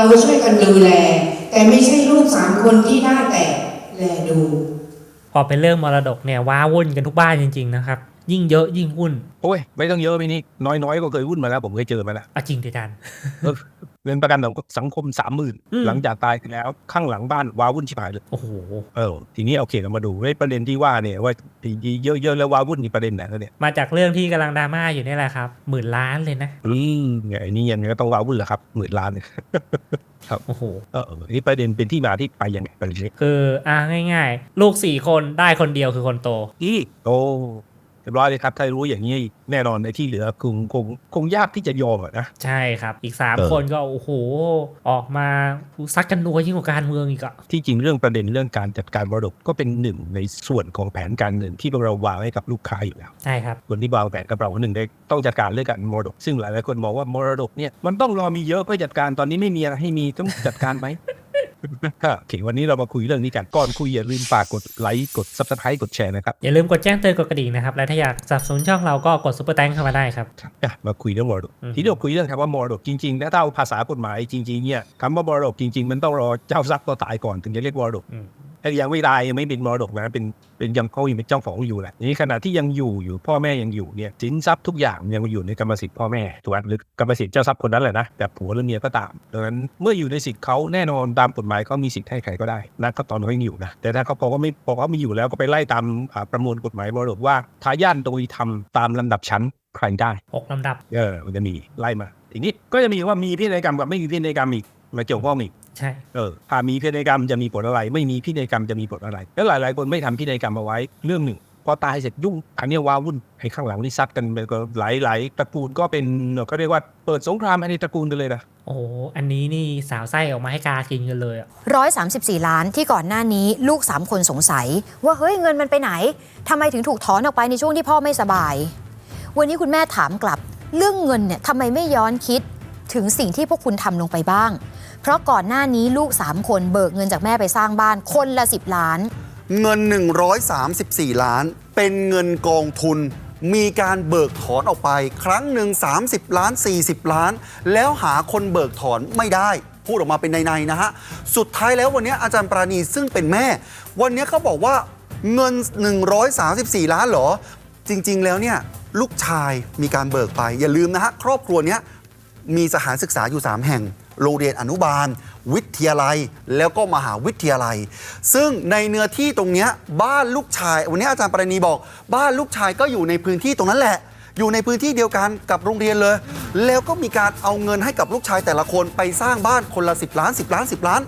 เราช่วยกันดูแล แต่ไม่ใช่ลูกสามคนที่ได้แต่แลดู พอเป็นเรื่องมรดกเนี่ยว้าวุ่นกันทุกบ้านจริงๆนะครับ ยิ่งเยอะยิ่งวุ่นโอ้ยไม่ต้องเยอะไปนี่น้อยๆก็เคยวุ่นมาแล้วผมเคยเจอมาแล้วอะจริงดิจัน เออเงินประกันสังคมสามหมื่นอืมหลังจากตายไปแล้วข้างหลังบ้านว้าวุ่นชิบหายเลยโอ้โหเออทีนี้โอเคเรามาดูไอ้ประเด็นที่ว่าเนี่ยว่าเยอะๆแล้วว้าวุ่นนี่ประเด็นไหนแล้วเนี่ยมาจากเรื่องที่กำลังดราม่าอยู่นี่แหละครับหมื่นล้านเลยนะอืมไงไอ้นี่ยังไงก็ต้องว้าวุ่นแหละครับหมื่นล้านเนี่ยโอ้โหเออนี่ประเด็นเป็นที่มาที่ไปยังไงประเด็นนี้คืออ่าง่าย ๆ ลูกสี่คนได้คนเดียวคือคนโตอีโอ้ เรียบร้อยเลยครับ ถ้ารู้อย่างนี้แน่นอนในที่เหลือคงคงคงยากที่จะยอมอะนะ ใช่ครับ อีกสามเออคนก็โอ้โห ออกมาซักกันนัวยิ่งกว่าการเมืองอีกอะที่จริงเรื่องประเด็นเรื่องการจัดการมรดกก็เป็นหนึ่งในส่วนของแผนการเงินที่เราวางให้กับลูกค้าอยู่แล้ว ใช่ครับคนที่วางแผนกับเราหนึ่งได้ต้องจัดการเรื่องการมรดก ซึ่งหลายหลายๆคนมองว่ามรดกเนี่ยมันต้องรอมีเยอะเพื่อจัดการตอนนี้ไม่มีอะไรให้มีต้องจัดการไหมค่ะ โอเควันนี้เรามาคุยเรื่องนี้กันก่อนคุยอย่าลืมฝากกดไลค์กด subscribe กดแชร์นะครับ อย่าลืมกดแจ้งเตือนกดกระดิ่งนะครับ และถ้าอยากสนับสนุนช่องเราก็กดซุปเปอร์แตงเข้ามาได้ครับอะมาคุยเรื่องมรดกอืมทีนี้เราคุยเรื่องคำว่ามรดกจริงๆนะถ้าเอาภาษากฎหมายจริงๆเนี่ยคำว่ามรดกจริง ๆ มันต้องรอเจ้าทรัพย์ตัวตายก่อนถึงจะเรียกมรดกอืมถ้า ยังไม่ตายยังไม่เป็นมรดกนะเป็นเป็นยังเขายังเป็นเจ้าของอยู่แหละทีนี้ขณะที่ยังอยู่อยู่พ่อแม่ยังอยู่เนี่ยสินทรัพย์ทุกอย่างยังอยู่ในกรรมสิทธิ์พ่อแม่ถูกไหมหรือกรรมสิทธิ์เจ้าทรัพย์คนนั้นแหละนะแต่ผัวหรือเมียก็ตามดังนั้นเมื่ออยู่ในสิทธิ์เขาแน่นอนตามกฎหมายเขามีสิทธิ์ให้ใครก็ได้นะก็ตอนเขายังอยู่นะแต่ถ้าเขาพอเขาไม่พอเขามีอยู่แล้วก็ไปไล่ตามอ่าประมวลกฎหมายมรดกว่าทายาทโดยทำตามลำดับชั้นใครได้หกลำดับเออมันจะมีไล่มาทีนี้ก็จะมีว่ามีพินัยกรรมกับไม่มีพินัยกรรมอีก มาเกี่ยวข้องอีกใช่เออถ้ามีพินัยกรรมจะมีผลอะไร ไม่มีพินัยกรรมจะมีผลอะไร แล้วหลาย ๆ คนไม่ทำพินัยกรรมเอาไว้เรื่องหนึ่ง พอตายเสร็จยุ่งอันเนี้ยว้าวุ่นให้ข้างหลังนี่ซัดกันไปก็หลายๆตระกูลก็เป็นก็เรียกว่าเปิดสงครามภายในตระกูลกันเลยนะโอ้โหอันนี้นี่สาวไส้ออกมาให้กากินกันเลยอะ134ล้านที่ก่อนหน้านี้ลูก3คนสงสัย ว่าเฮ้ยเงินมันไปไหนทำไมถึงถูกถอนออกไปในช่วงที่พ่อไม่สบาย วันนี้คุณแม่ถามกลับ เรื่องเงินเนี่ยทำไมไม่ย้อนคิดถึงสิ่งที่พวกคุณทำลงไปบ้าง เพราะก่อนหน้านี้ลูก 3 คนเบิกเงินจากแม่ไปสร้างบ้านคนละ 10 ล้าน เงิน 134 ล้าน เป็นเงินกองทุน มีการเบิกถอนออกไป ครั้งหนึ่ง30 ล้าน 40 ล้าน แล้วหาคนเบิกถอนไม่ได้พูดออกมาเป็นในๆนะฮะ สุดท้ายแล้ววันนี้อาจารย์ปราณีซึ่งเป็นแม่ วันนี้เขาบอกว่าเงิน 134 ล้านหรอ จริงๆแล้วเนี่ยลูกชายมีการเบิกไป อย่าลืมนะฮะ ครอบครัวนี้มีสถานศึกษาอยู่ 3 แห่ง โรงเรียนอนุบาล วิทยาลัย แล้วก็มหาวิทยาลัย ซึ่งในเนื้อที่ตรงนี้บ้านลูกชาย วันนี้อาจารย์ปรณีบอก บ้านลูกชายก็อยู่ในพื้นที่ตรงนั้นแหละ อยู่ในพื้นที่เดียวกันกับโรงเรียนเลย แล้วก็มีการเอาเงินให้กับลูกชายแต่ละคนไปสร้างบ้านคนละ 10 ล้าน 10 ล้าน 10 ล้าน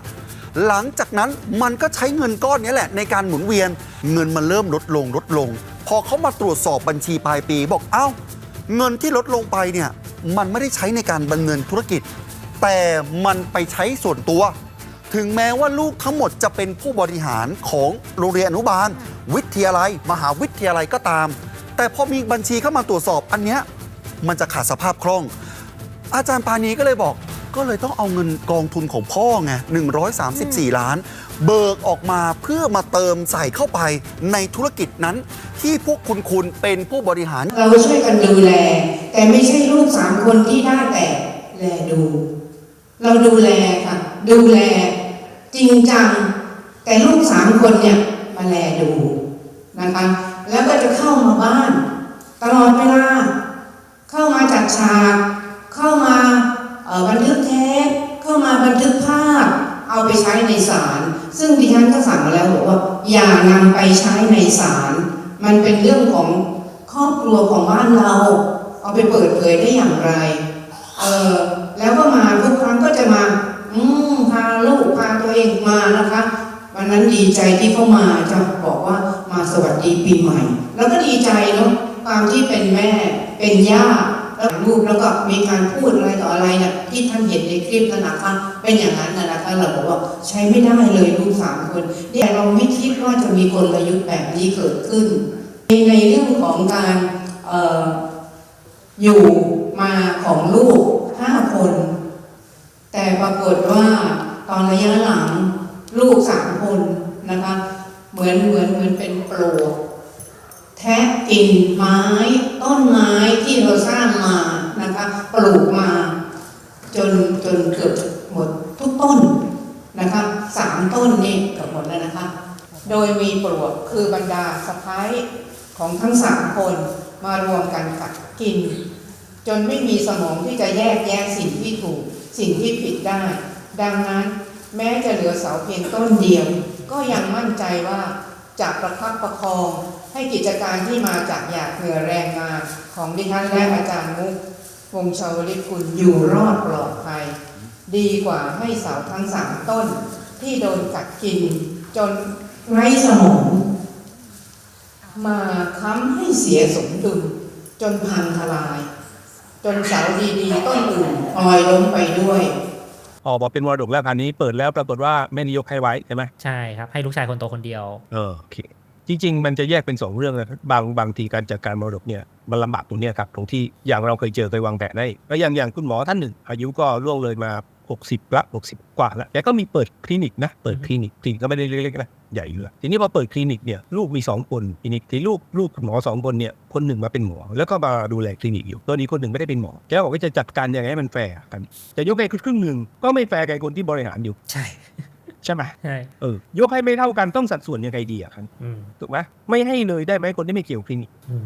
หลังจากนั้นมันก็ใช้เงินก้อนนี้แหละ ในการหมุนเวียน เงินมันเริ่มลดลงลดลง พอเขามาตรวจสอบบัญชีปลายปีบอกเอ้าเงินที่ลดลงไปเนี่ยมันไม่ได้ใช้ในการดำเนินธุรกิจ แต่มันไปใช้ส่วนตัว ถึงแม้ว่าลูกทั้งหมดจะเป็นผู้บริหารของโรงเรียนอนุบาล วิทยาลัย มหาวิทยาลัยก็ตาม แต่พอมีบัญชีเข้ามาตรวจสอบอันเนี้ยมันจะขาดสภาพคล่อง อาจารย์ปานีก็เลยบอก ก็เลยต้องเอาเงินกองทุนของพ่อไง134 ล้าน เบิกออกมาเพื่อมาเติมใส่เข้าไปในธุรกิจนั้น ที่พวกคุณคุณเป็นผู้บริหาร เราช่วยกันดูแล แต่ไม่ใช่ลูกสามคนที่ได้แต่แลดู เราดูแลค่ะ ดูแลจริงจัง แต่ลูกสามคนเนี่ยมาแลดูนะคะ แล้วก็จะเข้ามาบ้าน ตลอดเวลา เข้ามาจัดฉากเข้ามาบันทึกเทปเข้ามาบันทึกภาพ เอาไปใช้ในศาลซึ่งดิฉันก็สั่งแล้วบอกว่า อย่านำไปใช้ในศาลมันเป็นเรื่องของครอบครัวของบ้านเรา เอาไปเปิดเผยได้อย่างไร เออแล้วก็มาทุกครั้งก็จะมา อืมพาลูกพาตัวเองมานะคะ วันนั้นดีใจที่เข้ามาจะบอกว่ามาสวัสดีปีใหม่ แล้วก็ดีใจเนาะความที่เป็นแม่เป็นย่าแล้วลูกแล้วก็มีการพูดอะไรต่ออะไรเนี่ยที่ท่านเห็นในคลิปนั่นนะคะเป็นอย่างนั้นนะนะคะเราบอกว่าใช้ไม่ได้เลยลูกสามคนแต่เราไม่คิดว่าจะมีกลยุทธ์แบบนี้เกิดขึ้น ในเรื่องของการอออยู่ มาของลูกห้าคน แต่ปรากฏว่าตอนระยะหลังลูกสามคนนะคะ เหมือนเหมือนเหมือนเป็นปลวกแทะกินไม้ต้นไม้ที่เราสร้างมานะคะปลูกมา จนจนเกือบหมดทุกต้นนี่เกือบหมดแล้วนะคะ โดยมีปลวกคือบรรดาสะพ้ายของทั้งสามคนมารวมกันกัดกิน จนไม่มีสมองที่จะแยกแยะสิ่งที่ถูก สิ่งที่ผิดได้ ดังนั้นแม้จะเหลือเสาเพียงต้นเดียว ก็ยังมั่นใจว่าจะประคับประคองให้กิจการที่มาจากหยาดเหงื่อแรงงานของดิฉันและอาจารย์มุก วงชาวลิคุณอยู่รอดปลอดภัย ดีกว่าให้เสาทั้งสามต้นที่โดนกัดกิน จนไร้สมองมาค้ำให้เสียสมดุลจนพังทลาย จนเสาดีๆต้นอื่นพลอยล้มไปด้วยออกมาเป็นมรดกแล้วพันนี้เปิดแล้วปรากฏว่าแม่นิยกให้ไว้ใช่ไหมใช่ครับ ให้ลูกชายคนโตคนเดียว เออโอเคจริง ๆ มันจะแยกเป็นสองเรื่องนะบางบางทีการจัดการมรดกเนี่ยมันลำบากตรงเนี้ยครับตรงที่อย่างเราเคยเจอเคยวางแผนได้แล้วอย่างอย่างคุณหมอท่านหนึ่งอายุก็ล่วงเลยมา 60ละ60กว่าแล้วแกก็มีเปิดคลินิกนะ เปิดคลินิกคลินิกก็ไม่ได้เล็กๆนะใหญ่เลยทีนี้พอเปิดคลินิกเนี่ยลูกมี 2 คนคลินิกที่ลูกลูกคุณหมอสองคนเนี่ยคนหนึ่งมาเป็นหมอ แล้วก็มาดูแลคลินิกอยู่ตัวนี้คนหนึ่งไม่ได้เป็นหมอแกบอกว่าจะจัดการยังไงให้มันแฟร์กันจะยกให้ครึ่งหนึ่งก็ไม่แฟร์กับคนที่บริหารอยู่ใช่ใช่ไหมใช่เออยกให้ไม่เท่ากันต้องสัดส่วนยังไงดีอะครับอืมถูกไหมไม่ให้เลยได้ไหมคนที่ไม่เกี่ยวคลินิกอื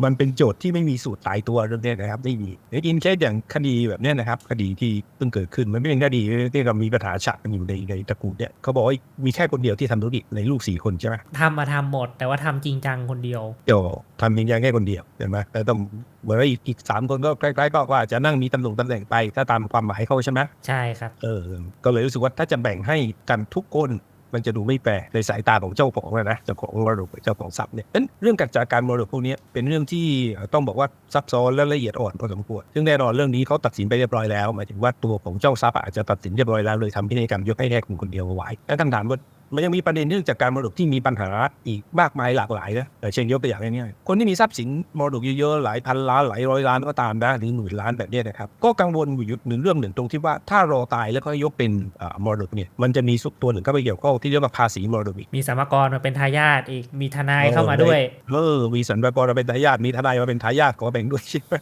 มมันเป็นโจทย์ที่ไม่มีสูตรตายตัวเรื่องเนี้ยนะครับไม่มีเดี๋ยวกินแค่อย่างคดีแบบเนี้ยนะครับ คดีที่เพิ่งเกิดขึ้นมันไม่เป็นคดีที่เรามีปัญหาฉะกันอยู่ในในตระกูลเนี่ยเขาบอกว่ามีแค่คนเดียวที่ทำธุรกิจในลูกสี่คนใช่ไหมทำมาทำหมด แต่ว่าทำจริงจังคนเดียวเดี๋ยวทำเพียงแค่คนเดียวเห็นไหมแต่ต้องเหมือนว่าอีกอีกสามคนก็ใกล้ๆก็ว่าจะนั่งมีตำแหน่งตำแหน่งไปถ้าตามความหมายเขาใช่ไหมใช่ครับเออก็เลยรู้สึกว่าถ้าจะแบ่งให้กันทุกคน มันจะดูไม่แปรในสายตาของเจ้าของนะเจ้าของมรดกเจ้าของทรัพย์เนี่ยนั้นเรื่องการจัดการมรดกพวกนี้เป็นเรื่องที่ต้องบอกว่าซับซ้อนและละเอียดอ่อนพอสมควรซึ่งแน่นอนเรื่องนี้เขาตัดสินไปเรียบร้อยแล้วหมายถึงว่าตัวของเจ้าทรัพย์อาจจะตัดสินเรียบร้อยแล้วเลยทำพินัยกรรมยกให้แค่คนคนเดียวไว้แล้วคำถามว่า มันยังมีประเด็นเรื่องจากการมรดกที่มีปัญหาอีกมากมายหลากหลายนะเออเช่นยกตัวอย่างง่ายๆคนที่มีทรัพย์สินมรดกเยอะๆหลายพันล้านหลายร้อยล้านก็ตามนะหรือหมื่นล้านแบบเนี้ยนะครับก็กังวลอยู่หนึ่งเรื่องหนึ่งตรงที่ว่าถ้ารอตายแล้วก็ยกเป็นอ่ามรดกเนี่ยมันจะมีสุกตัวหนึ่งเข้าไปเกี่ยวข้องที่เรียกว่าภาษีมรดกอีกมีสมกรมาเป็นทายาทอีกมีทนายเข้ามาด้วยเออมีสันปกรมาเป็นทายาทมีทนายมาเป็นทายาทของแบ่งด้วยใช่ไหม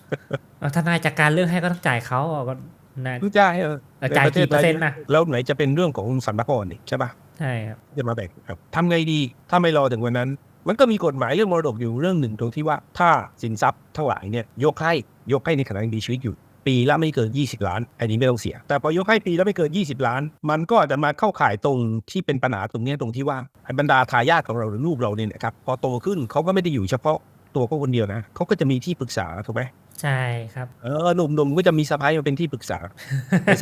เอาทนายจัดการเรื่องให้ก็ต้องจ่ายเขาอะก็นะรู้จ่ายเออเออจ่ายกี่เปอร์เซ็นต์นะแล้วไหนจะเป็นเรื่องของสันปกรนี่ใช่ปะ ใช่ครับจะมาแบ่งครับทำไงดีถ้าไม่รอถึงวันนั้น มันก็มีกฎหมายเรื่องมรดกอยู่เรื่องหนึ่งตรงที่ว่าถ้าสินทรัพย์ท่าไหร่เนี่ยยกให้ยกให้ในขณะยังมีชีวิตอยู่ ปีละไม่เกิน 20 ล้าน อันนี้ไม่ต้องเสีย แต่พอยกให้ปีละไม่เกิน 20 ล้าน มันก็อาจจะมาเข้าข่ายตรงที่เป็นปัญหาตรงนี้ตรงที่ว่าบรรดาทายาทของเราหรือลูกเราเนี่ยนะครับพอโตขึ้นเขาก็ไม่ได้อยู่เฉพาะตัวเขาคนเดียวนะเขาก็จะมีที่ปรึกษาถูกไหม ใช่ครับ เออหนุ่มๆก็จะมีสะพ้ายมาเป็นที่ปรึกษา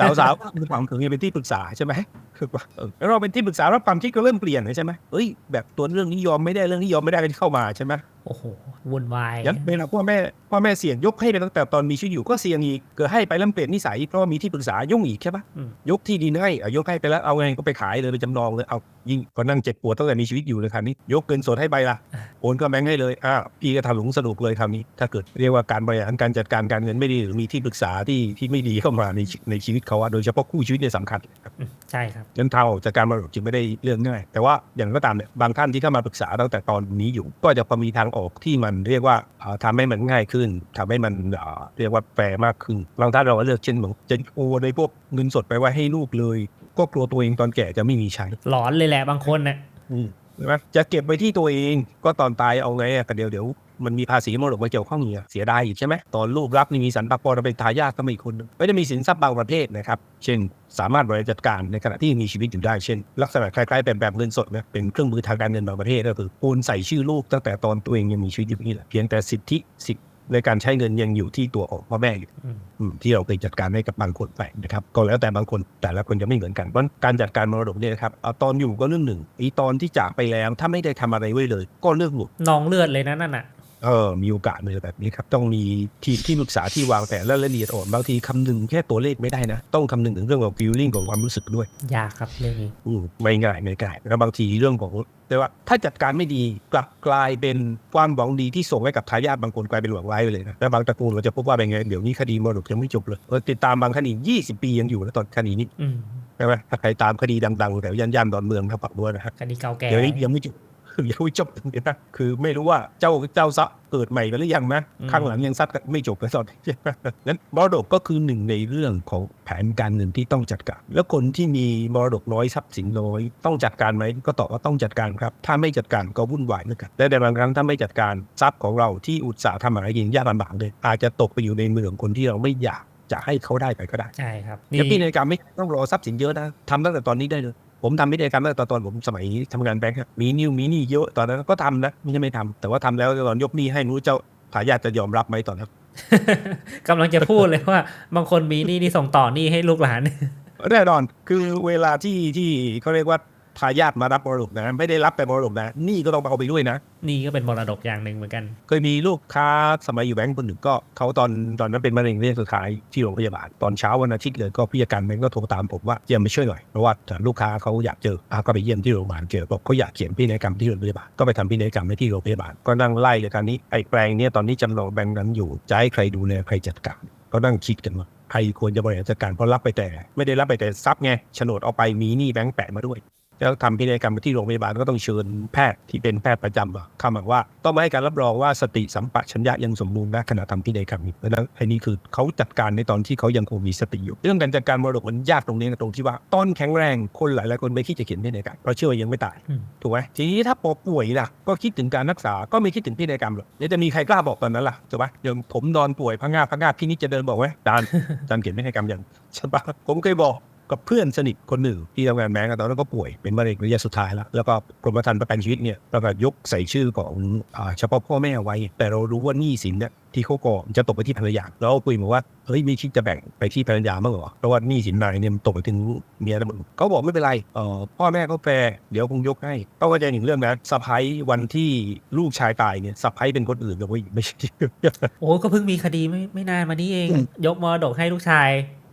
สาวสาวๆมีความถึงจะเป็นที่ปรึกษาใช่ไหมคือว่าเออแล้วเราเป็นที่ปรึกษาแล้วความคิดก็เริ่มเปลี่ยนเลยใช่ไหมเอ้ยแบบตัวเรื่องนี้ยอมไม่ได้เรื่องนี้ยอมไม่ได้ก็เข้ามาใช่ไหม โอ้โหวุ่นวายยันเวลาพ่อแม่พ่อแม่เสี่ยงยกให้ไปตั้งแต่ตอนมีชีวิตอยู่ก็เสี่ยงอีกเกิดให้ไปแล้วเปลี่ยนนิสัยเพราะว่ามีที่ปรึกษายุ่งอีกใช่ปะอืมยกที่ดินให้เอายกให้ไปแล้วเอาไงก็ไปขายเลยไปจำนองเลยเอายิ่งก็นั่งเจ็บปวดตั้งแต่มีชีวิตอยู่เลยคราวนี้ ยกเงินสดให้ไปละโอนก็แบงค์ให้เลยอ่าพี่ก็ทำหลงสนุกเลยคราวนี้ ถ้าเกิดเรียกว่าการบริหารการจัดการการเงินไม่ดีหรือมีที่ปรึกษาที่ที่ไม่ดีเข้ามาในชีในชีวิตเขาอะโดยเฉพาะคู่ชีวิตเนี่ยสำคัญครับอืม ใช่ครับยันเท่าจากการมรดกจึงไม่ได้เรื่องง่าย แต่ว่าอย่างก็ตามเนี่ยบางท่านที่เข้ามาปรึกษาตั้งแต่ตอนนี้อยู่ ก็จะพอมีทางออกที่มันเรียกว่าเอ่อทำให้มันง่ายขึ้นทำให้มันเอ่อเรียกว่าแฟร์มากขึ้นบางท่านเราก็เลือกเช่นเหมือนจะโอนในพวกเงินสดไปไว้ให้ลูกเลย ก็กลัวตัวเองตอนแก่จะไม่มีใช้หลอนเลยแหละบางคนน่ะอืมใช่ไหมจะเก็บไว้ที่ตัวเองก็ตอนตายเอาไงอะก็เดี๋ยวเดี๋ยว มันมีภาษีมรดกมาเกี่ยวข้องเนี่ยเสียดายอีกใช่ไหมตอนลูกรับนี่มีสันปกรเป็นทายาทก็ไม่อีกคนหนึงไม่ได้มีสินทรัพย์บางประเภทนะครับเช่น สามารถบริหารจัดการในขณะที่ยังมีชีวิตอยู่ได้เช่น ลักษณะคล้ายๆเป็นแบบเงินสดนะเป็นเครื่องมือทางการเงินบางประเทศก็คือโอนใส่ชื่อลูกตั้งแต่ตอนตัวเองยังมีชีวิตอยู่นี่แหละเพียงแต่สิทธิสิทธิในการใช้เงินยังอยู่ที่ตัวของพ่อแม่อยู่อืมอืมที่เราเคยจัดการให้กับบางคนไปนะครับก็แล้วแต่บางคนแต่ละคนจะไม่เหมือนกันเพราะการจัดการมรดกเนี่ยนะครับเอาตอนอยู่ก็เรื่องหนึ่งอีตอนที่จากไปแล้วถ้าไม่ได้ทำอะไรไว้เลย ก็เรื่องหลุดนองเลือดเลยนะนั่นน่ะ เออมีโอกาสเลยแบบนี้ครับ ต้องมีทีมที่ปรึกษาที่วางแผนและละเอียดอ่อนบางทีคำนึงแค่ตัวเลขไม่ได้นะ ต้องคำนึงถึงเรื่องของ feeling ของความรู้สึกด้วย ยากครับเรื่องนี้อืมไม่ง่ายไม่ง่ายแล้วบางทีเรื่องของแต่ว่าถ้าจัดการไม่ดีกลับกลายเป็นความหวังดีที่ส่งให้กับทายาทบางคนกลายเป็นหวังร้ายไปเลยนะและบางตระกูลเราจะพบว่าเป็นไงเดี๋ยวนี้คดีมรดกยังไม่จบเลยเออติดตามบางคดี 20 ปียังอยู่แล้วตอนคดีนี้อืมใช่ไหมถ้าใครตามคดีดังๆแถวย่านๆดอนเมืองถ้าปักด้วยนะฮะคดีเก่าแก่เดี๋ยวนี้ยังไม่จบ ยังไม่จบเนี่ยนะคือไม่รู้ว่าเจ้าเจ้าซะเกิดใหม่ไปหรือยังนะอืมข้างหลังยังซัดกันไม่จบเลยตอนนี้นั้นมรดกก็คือหนึ่งในเรื่องของแผนการเงินที่ต้องจัดการ แล้วคนที่มีมรดกน้อยทรัพย์สินน้อยต้องจัดการไหมก็ตอบว่าต้องจัดการครับ ถ้าไม่จัดการก็วุ่นวายเหมือนกันและในบางครั้งถ้าไม่จัดการทรัพย์ของเราที่อุตสาห์ทำมาหากินยากลำบากเลยอาจจะตกไปอยู่ในมือของคนที่เราไม่อยากจะให้เขาได้ไปก็ได้ใช่ครับแล้วพินัยกรรมไม่ต้องรอทรัพย์สินเยอะนะทำตั้งแต่ตอนนี้ได้เลย ผมทำพินัยกรรมตั้งแต่ตอนผมสมัยทำงานแบงค์อะมีนิ้วมีหนี่เยอะตอนนั้นก็ทำนะไม่ใช่ไม่ทำแต่ว่าทำแล้วตอนยกหนี้ให้ไม่รู้เจ้าทายาทจะยอมรับไหมตอนนั้นกำลังจะพูดเลยว่า บางคนมีหนี่นี่ส่งต่อหนี่ให้ลูกหลานแน่นอนคือเวลาที่ที่เขาเรียกว่า ทายาทมารับมรดกนะ ไม่ได้รับแต่มรดกนะหนี่ก็ต้องเอาไปด้วยนะนี่ก็เป็นมรดกอย่างหนึ่งเหมือนกัน เคยมีลูกค้าสมัยอยู่แบงก์คนหนึ่งก็เขาตอนตอนนั้นเป็นมะเร็งระยะสุดท้ายที่โรงพยาบาลตอนเช้าวันอาทิตย์เลยก็ผู้จัดการแบงก์ก็โทรตามผมว่าเยี่ยมไปช่วยหน่อยเพราะว่าลูกค้าเขาอยากเจออะก็ไปเยี่ยมที่โรงพยาบาลเจอบอกเขาอยากเขียนพินัยกรรมที่โรงพยาบาลก็ไปทำพินัยกรรมในที่โรงพยาบาลก็นั่งไล่เลยการนี้ไอ้แปลงเนี้ยตอนนี้จำลองแบงก์นั้นอยู่จะให้ใครดูแลใครจัดการก็นั่งคิดกันว่าใครควรจะบริหารจัดการเพราะรับไปแต่ ไม่ได้รับไปแต่ทรัพย์ไงโฉนดเอาไปมีหนี้แบงก์แปะมาด้วย แล้วทำพินัยกรรมที่โรงพยาบาลก็ต้องเชิญแพทย์ที่เป็นแพทย์ประจำอะเข้ามาว่า ต้องมาให้การรับรองว่าสติสัมปชัญญะยังสมบูรณ์นะขณะทำพินัยกรรมนี้เพราะฉะนั้นไอ้นี่คือเขาจัดการในตอนที่เขายังคงมีสติอยู่ เรื่องการจัดการมรดกมันยากตรงนี้ตรงที่ว่าต้นแข็งแรงคนหลายๆคนไม่คิดจะเขียนพินัยกรรมเพราะเชื่อว่ายังไม่ตายอืมถูกไหมทีนี้ถ้าปอป่วยล่ะก็คิดถึงการรักษาก็ไม่คิดถึงพินัยกรรมหรอกเดี๋ยวจะมีใครกล้าบอกตอนนั้นล่ะถูกไหมอย่างผมนอนป่วยพะงาบพะงาบพี่นิดจะเดินบอกไว้จานจานเขียนพินัยกรรมอย่างใช่ปะผมเคยบอก กับเพื่อนสนิทคนหนึ่งที่ทำงานแบงก์ตอนนั้นก็ป่วยเป็นมะเร็งระยะสุดท้ายแล้ว แล้วก็กรมธรรม์ประกันชีวิตเนี่ยเราก็ยกใส่ชื่อของเฉพาะพ่อแม่ไว้ แต่เรารู้ว่าหนี้สินเนี่ยที่เขาก่อจะตกไปที่ภรรยาแล้วคุยมาว่าเฮ้ยม่คิดจะแบ่งไปที่ภรรยาบ้างเหรอเพราะว่าหนี้สินนายเนี่ยมันตกไปถึงเมียแล้วมึงเขาบอกไม่เป็นไรเออพ่อแม่ก็แฟร์เดี๋ยวคงยกให้ต้องเข้าใจหนึ่งเรื่องนะสะพ้ายวันที่ลูกชายตายเนี่ยสะพ้ายเป็นคนอื่นเลยไม่ใช่โอ้ก็เพิ่งมีคดีไม่ไม่นานมานี้เอง ยกมรดกให้ลูกชาย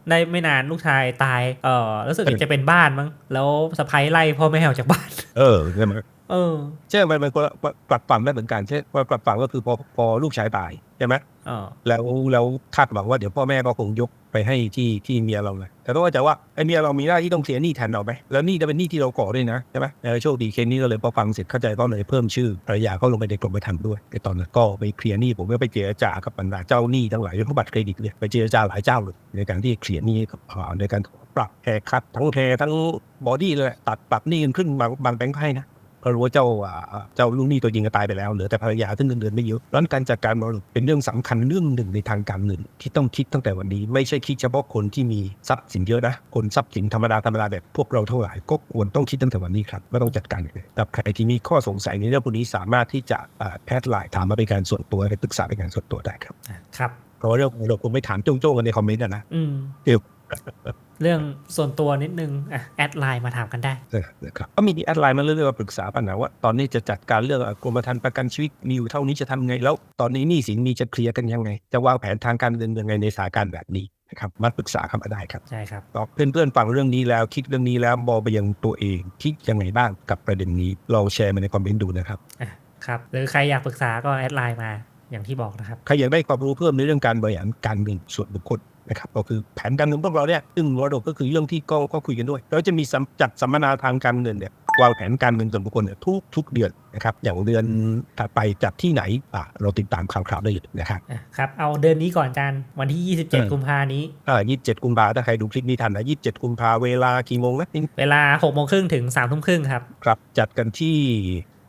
ได้ไม่นานลูกชายตาย เออรู้สึกเออจะเป็นบ้านมั้ง แล้วสะพ้ายไล่พ่อแม่ออกจากบ้าน เออใช่ไหม เออใช่มันเป็นคนละกลับฝั่งได้เหมือนกันใช่ว่ากลับฝั่งก็คือพอพอลูกชายตายใช่ไหมเออแล้วแล้วคาดหวังว่าเดี๋ยวพ่อแม่ก็คงยกไปให้ที่ที่เมียเราเลยแต่ต้องเข้าใจว่าไอ้เมียเรามีหน้าที่ต้องเคลียร์หนี้แทนเราไหมแล้วหนี่จะเป็นหนี้ที่เราก่อด้วยนะใช่ไหมเออโชคดีเคสนี้ก็เลยพอฟังเสร็จเข้าใจก็เลยเพิ่มชื่อภรรยาเขาลงไปในกรมไปทำด้วยในตอนนั้นก็ไปเคลียร์หนี้ผมก็ไปเจรจากับบรรดาเจ้าหนี้ทั้งหลายทั้งบัตรเครดิตเนี่ยไปเจรจาหลายเจ้าเลยในการที่เคลียร์หนี้กับอ่าในการปรับแฮร์คัดทั้งแฮร์ทั้งบอดี้เลยตัดปรับหนี้กันครึ่งบางบางแบงค์ให้นะเพ ราะรู้ว่าเจ้าอ่าเจ้าลูกหนี้ตัวจริงก็ตายไปแล้วเหลือแต่ภรรยาซึ่งเงินเดือนไม่เยอะดังนั้นการจัดการมรดกเป็นเรื่องสำคัญเรื่องหนึ่งในทางการเงินที่ต้องคิดตั้งแต่วันนี้ ไม่ใช่คิดเฉพาะคนที่มีทรัพย์สินเยอะนะคนทรัพย์สินธรรมดาธรรมดาแบบพวกเราเท่าไหร่ก็ควรต้องคิดตั้งแต่วันนี้ครับว่าต้องจัดการยังไงแต่ใครที่มีข้อสงสัยในเรื่องพวกนี้สามารถที่จะอ่าแพทย์ไลน์ถามมาเป็นการส่วนตัวไปปรึกษาเป็นการส่วนตัวได้ครับอะครับเพราะว่าเรื่องมรดกผมไม่ถามโจ้งๆกันในคอมเมนต์อะนะอืมเดี๋ยว เรื่องส่วนตัวนิดนึงอะแอดไลน์มาถามกันได้นะครับก็มีแอดไลน์มาเรื่อยๆมาปรึกษาปัญหาว่าตอนนี้จะจัดการเรื่องกรมธรรม์ประกันชีวิตมีอยู่เท่านี้จะทำไงแล้ว ตอนนี้หนี้สินมีจะเคลียร์กันยังไง จะวางแผนทางการเงินยังไงในสถานการณ์แบบนี้นะครับมาปรึกษาเข้ามาได้ครับใช่ครับก็เพื่อนๆฟังเรื่องนี้แล้วคิดเรื่องนี้แล้วมองไปยังตัวเองคิดยังไงบ้างกับประเด็นนี้ลองแชร์มาในคอมเมนต์ดูนะครับอะครับหรือใครอยากปรึกษาก็แอดไลน์มาอย่างที่บอกนะครับใครอยากได้ความรู้เพิ่มในเรื่องการบริหารการเงินส่วนบุคคล นะครับก็คือแผนการเงินพวกเราเนี่ยซึ่งมรดกก็คือเรื่องที่ก็ก็คุยกันด้วยแล้วจะมีสัมจัดสัมมนาทางการเงินเนี่ยวางแผนการเงินส่วนบุคคลเนี่ยทุกทุกเดือนนะครับอย่างเดือนถัดไปจัดที่ไหนอะเราติดตามข่าวๆได้เลยนะครับอะครับเอาเดือนนี้ก่อนจานวันที่เออ27 กุมภานี้อ่ายี่สิบเจ็ดกุมภาถ้าใครดูคลิปนี้ทันนะยี่สิบเจ็ดกุมภาเวลากี่โมงนะเวลา6โมงครึ่งถึง3ทุ่มครึ่งครับครับจัดกันที่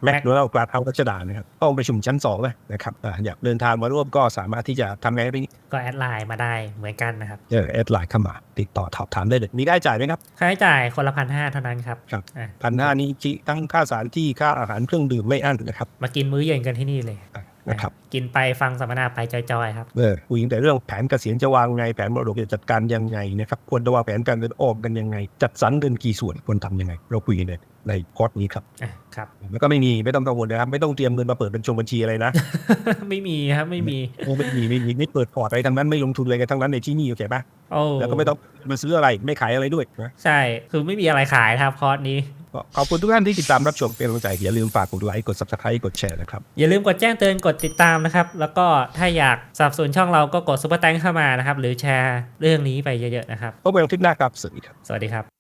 แม Mac คโดนัลด์กราดเฮาส์รัชดานะครับห้องประชุมชั้นสองเลยนะครับอ่าอยากเดินทางมาร่วมก็สามารถที่จะทำไงไปก็แอดไลน์มาได้เหมือนกันนะครับเออแอดไลน์เข้ามา ติดต่อถามถามได้เลยมีได้จ่ายไหมครับค่าใช้จ่ายคนละพันห้าเท่านั้นครับครับอะพันห้านี้จิทั้งค่าสถานที่ค่าอาหารเครื่องดื่มไม่อั้นนะครับมากินมื้อเย็นกันที่นี่เลยอะนะครับกินไปฟังสัมมนาไปจอยๆครับเออคุยแต่เรื่องแผนเกษียณจะวางไงแผนมรดกจะจัดการยังไงนะครับควรจะวางแผนการเงินออมกันยังไง จัดสรรเงินกี่ส่วนควรทำยังไง เราคุยกันใน ในคอร์สนี้ครับอะครับแล้วก็ไม่มีไม่ต้องกังวลนะครับ ไม่ต้องเตรียมเงินมาเปิดเป็นชงบัญชีอะไรนะ ไม่มีครับไม่มีโอ้ไม่มีไม่มีไม่เปิดพอร์ตอะไรทั้งนั้นไม่ลงทุนอะไรกันทั้งนั้นในที่นี่โอเคปะโอ้แล้วก็ไม่ต้องมาซื้ออะไรไม่ขายอะไรด้วยนะใช่คือไม่มีอะไรขายนะครับคอร์สนี้ก็ขอบคุณทุกท่านที่ติดตามรับชมเป็นกำลังใจอย่าลืมฝากกดไลค์กด subscribe กดแชร์นะครับ อย่าลืมกดแจ้งเตือนกดติดตามนะครับ แล้วก็ถ้าอยากสนับสนุนช่องเราก็กดซุปเปอร์แตงเข้ามานะครับ หรือแชร์เรื่องนี้ไปเยอะๆนะครับพบกันคลิปหน้าครับ สวัสดีครับ สวัสดีครับ